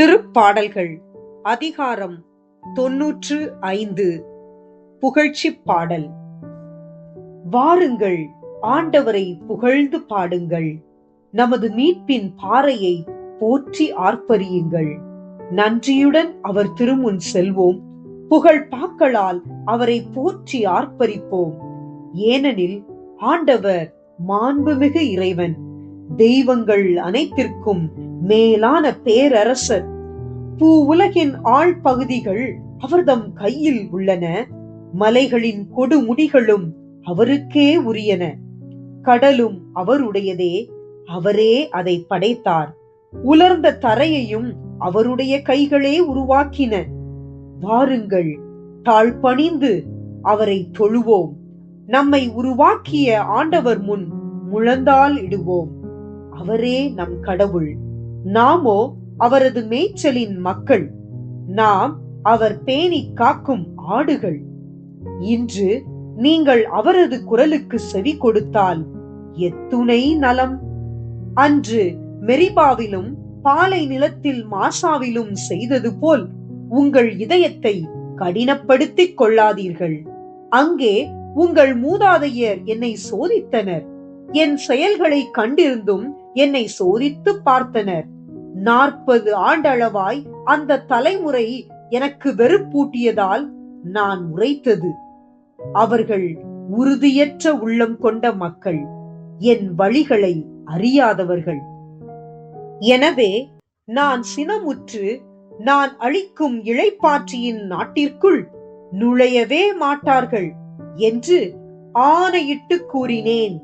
திருப்பாடல்கள். அதிகாரம் தொன்னூற்று ஐந்து. புகழ்ச்சி பாடல். வாருங்கள் ஆண்டவரை புகழ்ந்து பாடுங்கள். நமது மீட்பின் பாறையை போற்றி ஆர்ப்பரியுங்கள். நன்றியுடன் அவர் திருமுன் செல்வோம். புகழ் பாக்களால் அவரை போற்றி ஆர்ப்பரிப்போம். ஏனெனில் ஆண்டவர் மாண்புமிகு இறைவன். தெய்வங்கள் அனைத்திற்கும் மேலான பேரரசர். பூ உலகின் ஆழ் பகுதிகள் அவர்தம் கையில் உள்ளன. மலைகளின் கொடுமுடிகளும் அவருக்கே உரியன. கடலும் அவருடையதே அவரே அதை படைத்தார். உலர்ந்த தரையையும் அவருடைய கைகளே உருவாக்கின. வாருங்கள் தாழ்பணிந்து அவரை தொழுவோம். நம்மை உருவாக்கிய ஆண்டவர் முன் முழந்தால் இடுவோம். அவரே நம் கடவுள். நாமோ அவரது மேய்ச்சலின் மக்கள். நாம் அவர் பேணி காக்கும் ஆடுகள். இன்று நீங்கள் அவரது குரலுக்கு செவி கொடுத்தால் எத்துணை நலம். அன்று மெரிபாவிலும் பாலை நிலத்தில் மாசாவிலும் செய்தது போல் உங்கள் இதயத்தை கடினப்படுத்திக் கொள்ளாதீர்கள். அங்கே உங்கள் மூதாதையர் என்னை சோதித்தனர். என் செயல்களை கண்டிருந்தும் என்னை சோதித்து பார்த்தனர். நாற்பது ஆண்டளவாய் அந்த தலைமுறை எனக்கு வெறுப்பூட்டியதால் நான் உரைத்தது. அவர்கள் உறுதியற்ற உள்ளம் கொண்ட மக்கள் என் வழிகளை அறியாதவர்கள். எனவே நான் சினமுற்று நான் அளிக்கும் இளைப்பாற்றியின் நாட்டிற்குள் நுழையவே மாட்டார்கள் என்று ஆணையிட்டு கூறினேன்.